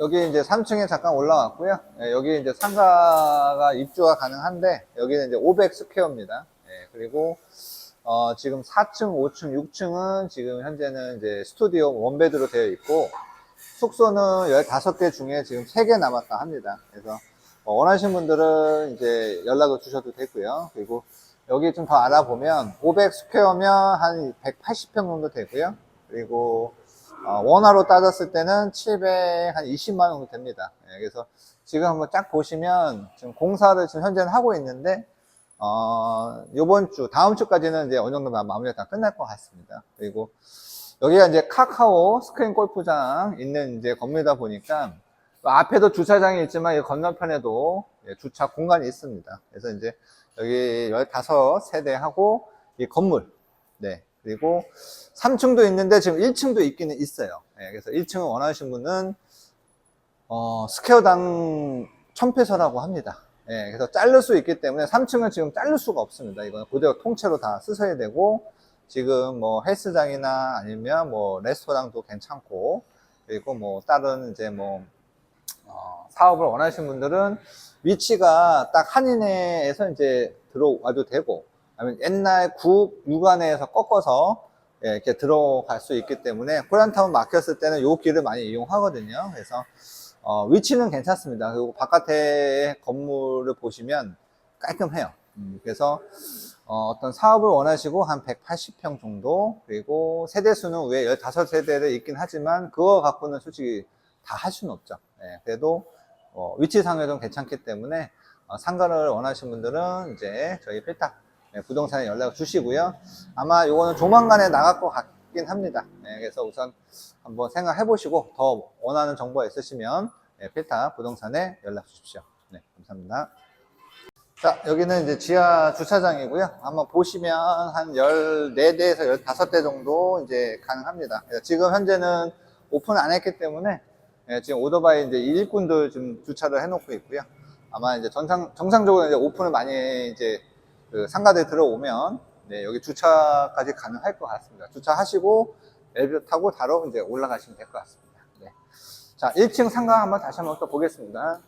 여기 이제 3층에 잠깐 올라왔고요. 예, 여기 이제 상가가 입주가 가능한데 여기는 이제 500 스퀘어입니다. 예, 그리고 어, 지금 4층, 5층, 6층은 지금 현재는 이제 스튜디오 원베드로 되어 있고 숙소는 15개 중에 지금 3개 남았다 합니다. 그래서 어, 원하시는 분들은 이제 연락을 주셔도 되고요. 그리고 여기 좀 더 알아보면 500 스퀘어면 한 180평 정도 되고요. 그리고 어, 원화로 따졌을 때는 720만 원 정도 됩니다. 예, 그래서 지금 한번 쫙 보시면 지금 공사를 지금 현재는 하고 있는데 어, 요번 주, 다음 주까지는 이제 어느 정도 마- 마무리가 다 끝날 것 같습니다. 그리고 여기가 이제 카카오 스크린 골프장 있는 이제 건물이다 보니까 앞에도 주차장이 있지만 이 건너편에도 예, 주차 공간이 있습니다. 그래서 이제 여기 15세대하고 이 건물, 네. 그리고 3층도 있는데 지금 1층도 있기는 있어요. 예, 그래서 1층을 원하시는 분은 어, 스퀘어당 1000페소라고 합니다. 예, 그래서 자를 수 있기 때문에 3층은 지금 자를 수가 없습니다. 이건 그대로 통째로 다 쓰셔야 되고 지금 뭐 헬스장이나 아니면 뭐 레스토랑도 괜찮고 그리고 뭐 다른 이제 뭐 어, 사업을 원하시는 분들은 위치가 딱 한인회에서 이제 들어와도 되고 옛날 구 육안에서 꺾어서 예, 이렇게 들어갈 수 있기 때문에 코리안타운 막혔을 때는 요 길을 많이 이용하거든요. 그래서 어, 위치는 괜찮습니다. 그리고 바깥에 건물을 보시면 깔끔해요. 음, 그래서 어, 떤 사업을 원하시고 한 180평 정도 그리고 세대 수는 위에 15세대를 있긴 하지만 그거 갖고는 솔직히 다 할 수는 없죠. 예, 그래도 어, 위치상에도 괜찮기 때문에 어, 상가를 원하시는 분들은 이제 저희 필탁 예, 부동산에 연락을 주시고요. 아마 요거는 조만간에 나갈 것 같긴 합니다. 예, 그래서 우선 한번 생각해 보시고 더 원하는 정보가 있으시면 예, 필탁 부동산에 연락 주십시오. 네, 감사합니다. 자, 여기는 이제 지하 주차장이고요. 한번 보시면 한 14대에서 15대 정도 이제 가능합니다. 지금 현재는 오픈 안 했기 때문에 예, 지금 오토바이 이제 일꾼들 좀 주차를 해놓고 있고요. 아마 이제 정상, 정상적으로 이제 오픈을 많이 이제 그 상가들 들어오면 네, 여기 주차까지 가능할 것 같습니다. 주차하시고 엘리베이터 타고 바로 이제 올라가시면 될 것 같습니다. 네. 자, 1층 상가 한번 다시 한번 또 보겠습니다.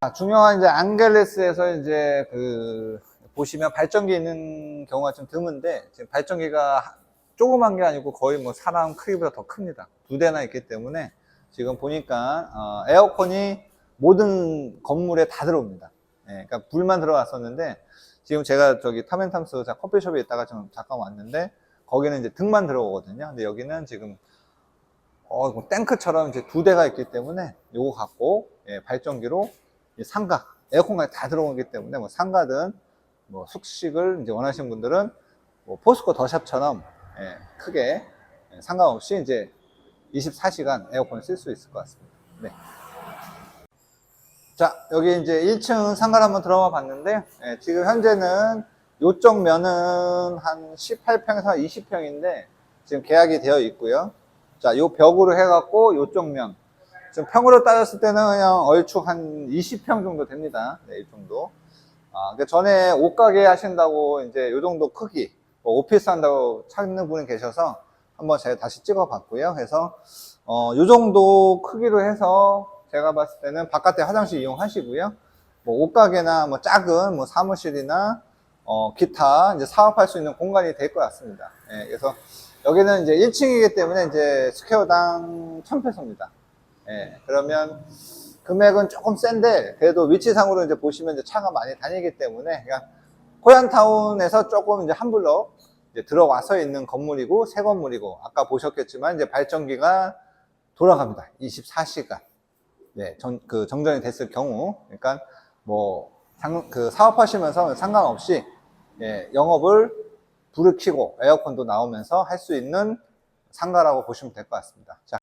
자, 중요한 이제 앙겔레스에서 이제 그 보시면 발전기 있는 경우가 좀 드문데 지금 발전기가 조그만 게 아니고 거의 뭐 사람 크기보다 더 큽니다. 두 대나 있기 때문에 지금 보니까 어, 에어컨이 모든 건물에 다 들어옵니다. 예, 그러니까 불만 들어갔었는데 지금 제가 저기 타멘탐스 자 커피숍에 있다가 좀 잠깐 왔는데 거기는 이제 등만 들어오거든요. 근데 여기는 지금 어, 뭐 탱크처럼 이제 두 대가 있기 때문에 요거 갖고 예, 발전기로 이 상가 에어컨까지 다 들어오기 때문에 뭐 상가든 뭐 숙식을 이제 원하시는 분들은 뭐 포스코 더샵처럼 예, 크게 예, 상관없이 이제 24시간 에어컨을 쓸수 있을 것 같습니다. 네. 자, 여기 이제 1층 상가를 한번 들어가 봤는데, 예, 지금 현재는 요쪽 면은 한 18평에서 20평인데, 지금 계약이 되어 있고요. 자, 요 벽으로 해갖고 요쪽 면. 지금 평으로 따졌을 때는 그냥 얼추 한 20평 정도 됩니다. 네, 이 정도. 아, 그 전에 옷가게 하신다고 이제 요 정도 크기, 뭐 오피스 한다고 찾는 분이 계셔서 한번 제가 다시 찍어 봤고요. 그래서, 어, 요 정도 크기로 해서 제가 봤을 때는 바깥에 화장실 이용하시고요. 뭐 옷가게나 뭐 작은 뭐 사무실이나 어, 기타 이제 사업할 수 있는 공간이 될 것 같습니다. 예, 그래서 여기는 이제 1층이기 때문에 이제 스퀘어당 1000페소입니다. 예, 그러면 금액은 조금 센데 그래도 위치상으로 이제 보시면 이제 차가 많이 다니기 때문에 그냥 코리안타운에서 조금 이제 한 블럭 이제 들어와서 있는 건물이고 새 건물이고 아까 보셨겠지만 이제 발전기가 돌아갑니다. 24시간. 네, 전, 그 정전이 됐을 경우, 그러니까 뭐, 장, 그 사업하시면서 상관없이 예, 영업을 불을 켜고 에어컨도 나오면서 할 수 있는 상가라고 보시면 될 것 같습니다. 자.